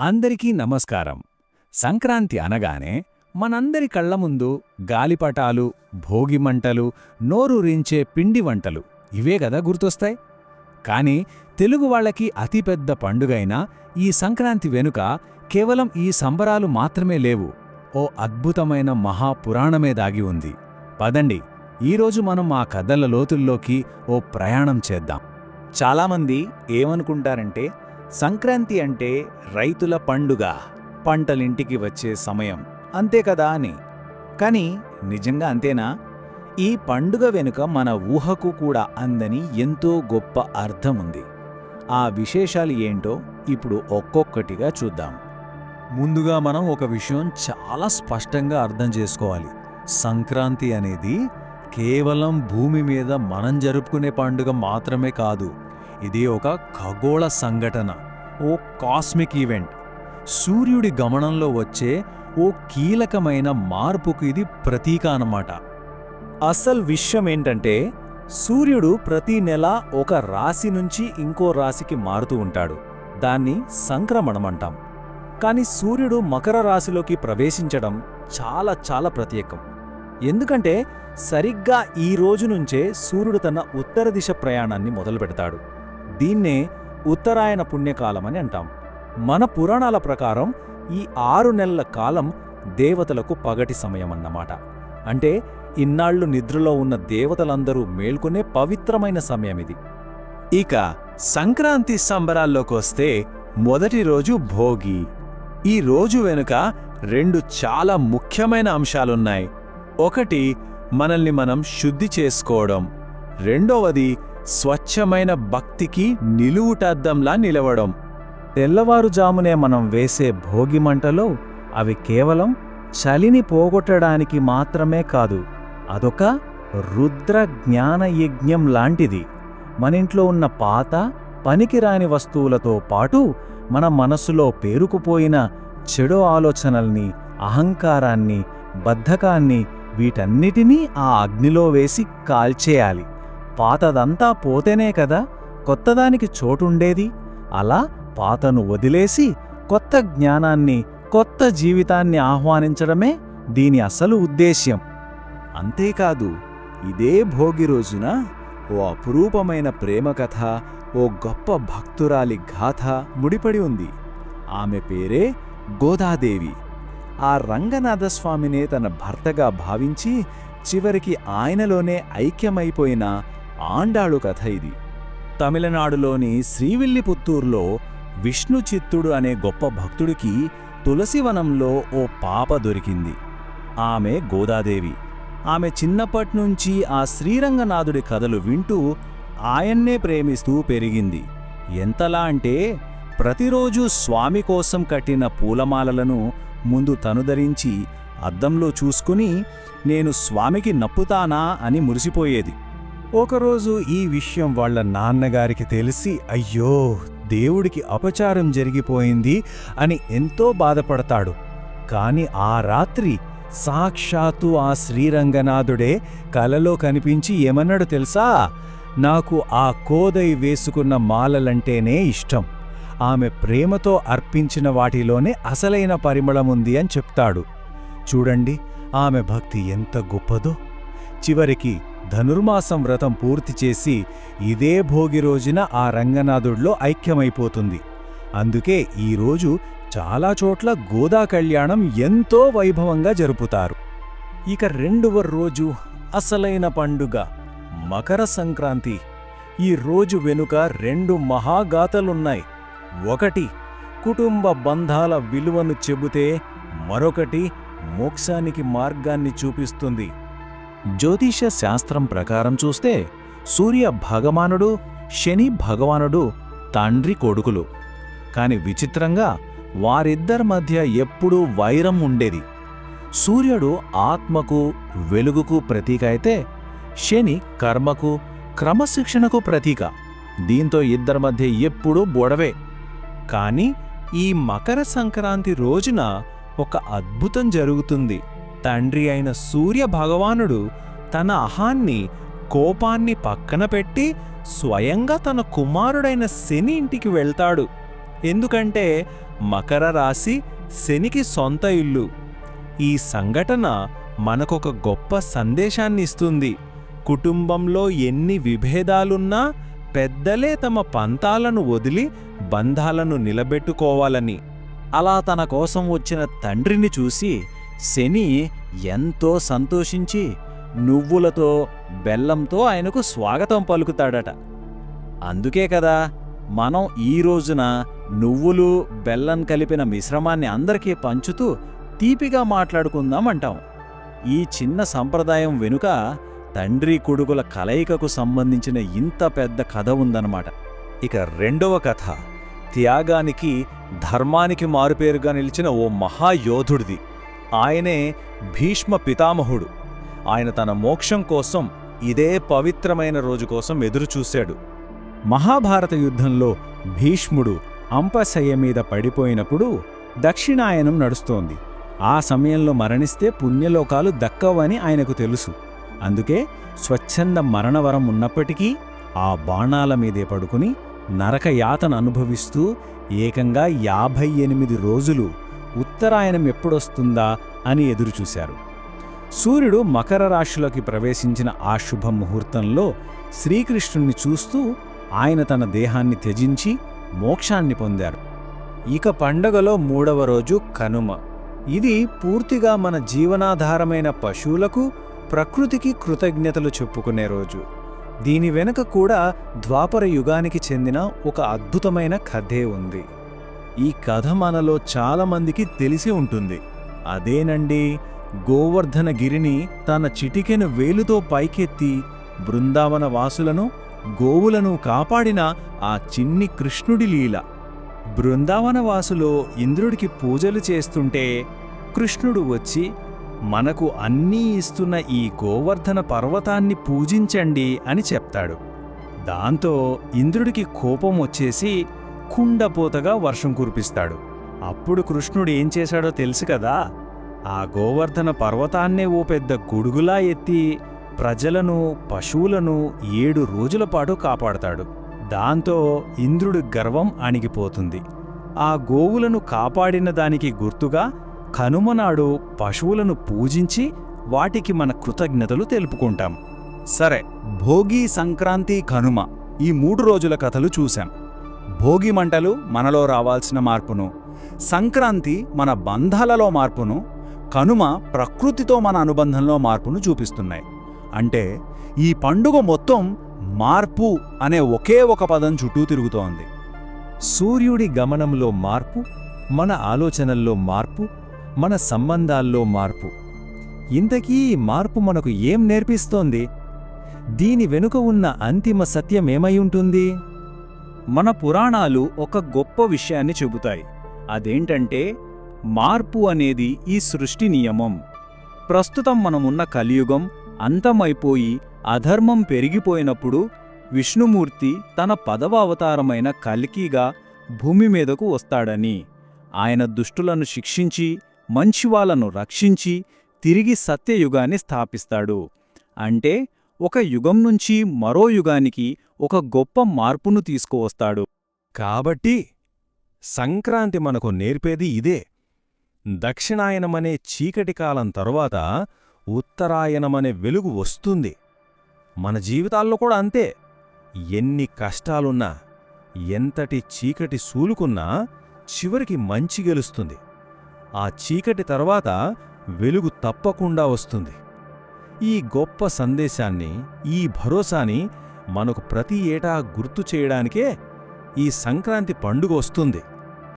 అందరికీ నమస్కారం. సంక్రాంతి అనగానే మనందరి కళ్ళ ముందు గాలిపటాలు భోగిమంటలు నోరూరించే పిండి వంటలు ఇవే కదా గుర్తొస్తాయి. కాని తెలుగు వాళ్ళకి అతిపెద్ద పండుగైన ఈ సంక్రాంతి వెనుక కేవలం ఈ సంబరాలు మాత్రమే లేవు. ఓ అద్భుతమైన మహాపురాణమే దాగి ఉంది. పదండి ఈరోజు మనం ఆ కథల లోతుల్లోకి ఓ ప్రయాణం చేద్దాం. చాలామంది ఏమనుకుంటారంటే సంక్రాంతి అంటే రైతుల పండుగ పంటలింటికి వచ్చే సమయం అంతే కదా అని. కానీ నిజంగా అంతేనా? ఈ పండుగ వెనుక మన ఊహకు కూడా అందని ఎంతో గొప్ప అర్థం ఉంది. ఆ విశేషాలు ఏంటో ఇప్పుడు ఒక్కొక్కటిగా చూద్దాం. ముందుగా మనం ఒక విషయం చాలా స్పష్టంగా అర్థం చేసుకోవాలి. సంక్రాంతి అనేది కేవలం భూమి మీద మనం జరుపుకునే పండుగ మాత్రమే కాదు ఇది ఒక ఖగోళ సంఘటన ఓ కాస్మిక్ ఈవెంట్. సూర్యుడి గమనంలో వచ్చే ఓ కీలకమైన మార్పుకు ఇది ప్రతీక అన్నమాట. అసలు విషయం ఏంటంటే సూర్యుడు ప్రతి నెల ఒక రాశి నుంచి ఇంకో రాశికి మారుతూ ఉంటాడు. దాన్ని సంక్రమణమంటాం కానీ సూర్యుడు మకర రాశిలోకి ప్రవేశించడం చాలా చాలా ప్రత్యేకం. ఎందుకంటే సరిగ్గా ఈ రోజు నుంచే సూర్యుడు తన ఉత్తర దిశ ప్రయాణాన్ని మొదలుపెడతాడు. దీన్నే ఉత్తరాయణ పుణ్యకాలమని అంటాం. మన పురాణాల ప్రకారం ఈ ఆరు నెలల కాలం దేవతలకు పగటి సమయం అన్నమాట అంటే ఇన్నాళ్ళు నిద్రలో ఉన్న దేవతలందరూ మేల్కొనే పవిత్రమైన సమయం ఇది ఇక సంక్రాంతి సంబరాల్లోకొస్తే మొదటి రోజు భోగి. ఈ రోజు వెనుక రెండు చాలా ముఖ్యమైన అంశాలున్నాయి. ఒకటి మనల్ని మనం శుద్ధి చేసుకోవడం. రెండవది స్వచ్ఛమైన భక్తికి నిలువుటద్దంలా నిలవడం. తెల్లవారుజామునే మనం వేసే భోగి మంటలో అవి కేవలం చలిని పోగొట్టడానికి మాత్రమే కాదు అదొక రుద్ర జ్ఞాన యజ్ఞం లాంటిది. మనింట్లో ఉన్న పాత పనికిరాని వస్తువులతో పాటు మన మనసులో పేరుకుపోయిన చెడు ఆలోచనల్ని అహంకారాన్ని బద్ధకాన్ని వీటన్నిటినీ ఆ అగ్నిలో వేసి కాల్చేయాలి. పాతదంతా పోతేనే కదా కొత్తదానికి చోటుండేది. అలా పాతను వదిలేసి కొత్త జ్ఞానాన్ని కొత్త జీవితాన్ని ఆహ్వానించడమే దీని అసలు ఉద్దేశ్యం. అంతేకాదు ఇదే భోగి రోజున ఓ అపురూపమైన ప్రేమ కథ ఓ గొప్ప భక్తురాలి గాథ ముడిపడి ఉంది. ఆమె పేరే గోదాదేవి. ఆ రంగనాథస్వామినే తన భర్తగా భావించి చివరికి ఆయనలోనే ఐక్యమైపోయిన ఆండాళు కథ ఇది. తమిళనాడులోని శ్రీవిల్లిపుత్తూరులో విష్ణు చిత్తుడు అనే గొప్ప భక్తుడికి తులసివనంలో ఓ పాప దొరికింది. ఆమె గోదాదేవి. ఆమె చిన్నప్పట్నుంచి ఆ శ్రీరంగనాథుడి కథలు వింటూ ఆయన్నే ప్రేమిస్తూ పెరిగింది. ఎంతలా అంటే ప్రతిరోజూ స్వామి కోసం కట్టిన పూలమాలలను ముందు తను ధరించి అద్దంలో చూసుకుని నేను స్వామికి నప్పుతానా అని మురిసిపోయేది. ఒకరోజు ఈ విషయం వాళ్ళ నాన్నగారికి తెలిసి అయ్యో దేవుడికి అపచారం జరిగిపోయింది అని ఎంతో బాధపడతాడు. కాని ఆ రాత్రి సాక్షాత్తు ఆ శ్రీరంగనాథుడే కలలో కనిపించి ఏమన్నాడు తెలుసా? నాకు ఆ కోదై వేసుకున్న మాలలంటేనే ఇష్టం. ఆమె ప్రేమతో అర్పించిన వాటిలోనే అసలైన పరిమళముంది అని చెప్తాడు. చూడండి ఆమె భక్తి ఎంత గొప్పదో. చివరికి ధనుర్మాసం వ్రతం పూర్తి చేసి ఇదే భోగి రోజున ఆ రంగనాథుడిలో ఐక్యమైపోతుంది. అందుకే ఈరోజు చాలా చోట్ల గోదా కళ్యాణం ఎంతో వైభవంగా జరుపుతారు. ఇక రెండవ రోజు అసలైన పండుగ మకర సంక్రాంతి. ఈ రోజు వెనుక రెండు మహాగాథలున్నాయి. ఒకటి కుటుంబ బంధాల విలువను చెబితే మరొకటి మోక్షానికి మార్గాన్ని చూపిస్తుంది. జ్యోతిష శాస్త్రం ప్రకారం చూస్తే సూర్య భగవానుడు శని భగవానుడు తండ్రి కొడుకులు. కాని విచిత్రంగా వారిద్దరి మధ్య ఎప్పుడూ వైరం ఉండేది. సూర్యుడు ఆత్మకు వెలుగుకు ప్రతీక అయితే శని కర్మకు క్రమశిక్షణకు ప్రతీక. దీంతో ఇద్దరి మధ్య ఎప్పుడూ బొడవే కాని ఈ మకర సంక్రాంతి రోజున ఒక అద్భుతం జరుగుతుంది. తండ్రి అయిన సూర్య భగవానుడు తన అహాన్ని కోపాన్ని పక్కన పెట్టి స్వయంగా తన కుమారుడైన శని ఇంటికి వెళ్తాడు. ఎందుకంటే మకర రాశి శనికి సొంత ఇల్లు. ఈ సంఘటన మనకొక గొప్ప సందేశాన్ని ఇస్తుంది. కుటుంబంలో ఎన్ని విభేదాలున్నా పెద్దలే తమ పంతాలను వదిలి బంధాలను నిలబెట్టుకోవాలని. అలా తన కోసం వచ్చిన తండ్రిని చూసి శని ఎంతో సంతోషించి నువ్వులతో బెల్లంతో ఆయనకు స్వాగతం పలుకుతాడట. అందుకే కదా మనం ఈ రోజున నువ్వులు బెల్లం కలిపిన మిశ్రమాన్ని అందరికీ పంచుతూ తీపిగా మాట్లాడుకుందాం అంటాం ఈ చిన్న సంప్రదాయం వెనుక తండ్రి కొడుకుల కలయికకు సంబంధించిన ఇంత పెద్ద కథ ఉందన్నమాట. ఇక రెండవ కథ త్యాగానికి ధర్మానికి మారుపేరుగా నిలిచిన ఓ మహాయోధుడిది. ఆయనే భీష్మ పితామహుడు. ఆయన తన మోక్షం కోసం ఇదే పవిత్రమైన రోజు కోసం ఎదురుచూశాడు. మహాభారత యుద్ధంలో భీష్ముడు అంపశయ్య మీద పడిపోయినప్పుడు దక్షిణాయనం నడుస్తోంది. ఆ సమయంలో మరణిస్తే పుణ్యలోకాలు దక్కవని ఆయనకు తెలుసు. అందుకే స్వచ్ఛంద మరణవరం ఉన్నప్పటికీ ఆ బాణాల మీదే పడుకుని నరకయాతన అనుభవిస్తూ ఏకంగా యాభై ఎనిమిది రోజులు ఉత్తరాయణం ఎప్పుడొస్తుందా అని ఎదురుచూశారు. సూర్యుడు మకర రాశిలోకి ప్రవేశించిన ఆ శుభ ముహూర్తంలో శ్రీకృష్ణుణ్ణి చూస్తూ ఆయన తన దేహాన్ని త్యజించి మోక్షాన్ని పొందారు. ఇక పండగలో మూడవ రోజు కనుమ. ఇది పూర్తిగా మన జీవనాధారమైన పశువులకు ప్రకృతికి కృతజ్ఞతలు చెప్పుకునే రోజు. దీని వెనుక కూడా ద్వాపర యుగానికి చెందిన ఒక అద్భుతమైన కథే ఉంది. ఈ కథ మనలో చాలామందికి తెలిసి ఉంటుంది. అదేనండి గోవర్ధన గిరిని తన చిటికెను వేలుతో పైకెత్తి బృందావన వాసులను గోవులను కాపాడిన ఆ చిన్ని కృష్ణుడి లీల. బృందావనవాసులో ఇంద్రుడికి పూజలు చేస్తుంటే కృష్ణుడు వచ్చి మనకు అన్నీ ఇస్తున్న ఈ గోవర్ధన పర్వతాన్ని పూజించండి అని చెప్తాడు. దాంతో ఇంద్రుడికి కోపం వచ్చేసి కుండపోతగా వర్షం కురిపిస్తాడు. అప్పుడు కృష్ణుడు ఏం చేశాడో తెలుసు కదా? ఆ గోవర్ధన పర్వతాన్నే ఓ పెద్ద గొడుగులా ఎత్తి ప్రజలను పశువులను ఏడు రోజుల పాటు కాపాడతాడు. దాంతో ఇంద్రుడి గర్వం అణిగిపోతుంది. ఆ గోవులను కాపాడిన దానికి గుర్తుగా కనుమనాడు పశువులను పూజించి వాటికి మన కృతజ్ఞతలు తెలుపుకుంటాం. సరే భోగి సంక్రాంతి కనుమ ఈ మూడు రోజుల కథలు చూశాం. భోగి మంటలు మనలో రావాల్సిన మార్పును సంక్రాంతి మన బంధాలలో మార్పును కనుమ ప్రకృతితో మన అనుబంధంలో మార్పును చూపిస్తున్నాయి. అంటే ఈ పండుగ మొత్తం మార్పు అనే ఒకే ఒక పదం చుట్టూ తిరుగుతోంది. సూర్యుడి గమనంలో మార్పు మన ఆలోచనల్లో మార్పు మన సంబంధాల్లో మార్పు. ఇంతకీ మార్పు మనకు ఏం నేర్పిస్తోంది? దీని వెనుక ఉన్న అంతిమ సత్యమేమై ఉంటుంది? మన పురాణాలు ఒక గొప్ప విషయాన్ని చెబుతాయి. అదేంటంటే మార్పు అనేది ఈ సృష్టి నియమం. ప్రస్తుతం మనమున్న కలియుగం అంతమైపోయి అధర్మం పెరిగిపోయినప్పుడు విష్ణుమూర్తి తన పదవ అవతారమైన కల్కిగా భూమి మీదకు వస్తాడని ఆయన దుష్టులను శిక్షించి మంచివాళ్ళను రక్షించి తిరిగి సత్యయుగాన్ని స్థాపిస్తాడు. అంటే ఒక యుగం నుంచి మరో యుగానికి ఒక గొప్ప మార్పును తీసుకువస్తాడు. కాబట్టి సంక్రాంతి మనకు నేర్పేది ఇదే. దక్షిణాయనమనే చీకటి కాలం తరువాత ఉత్తరాయణమనే వెలుగు వస్తుంది. మన జీవితాల్లో కూడా అంతే. ఎన్ని కష్టాలున్నా ఎంతటి చీకటి సూలుకున్నా చివరికి మంచి గెలుస్తుంది. ఆ చీకటి తర్వాత వెలుగు తప్పకుండా వస్తుంది. ఈ గొప్ప సందేశాన్ని ఈ భరోసాని మనకు ప్రతి ఏటా గుర్తు చేయడానికే ఈ సంక్రాంతి పండుగ వస్తుంది.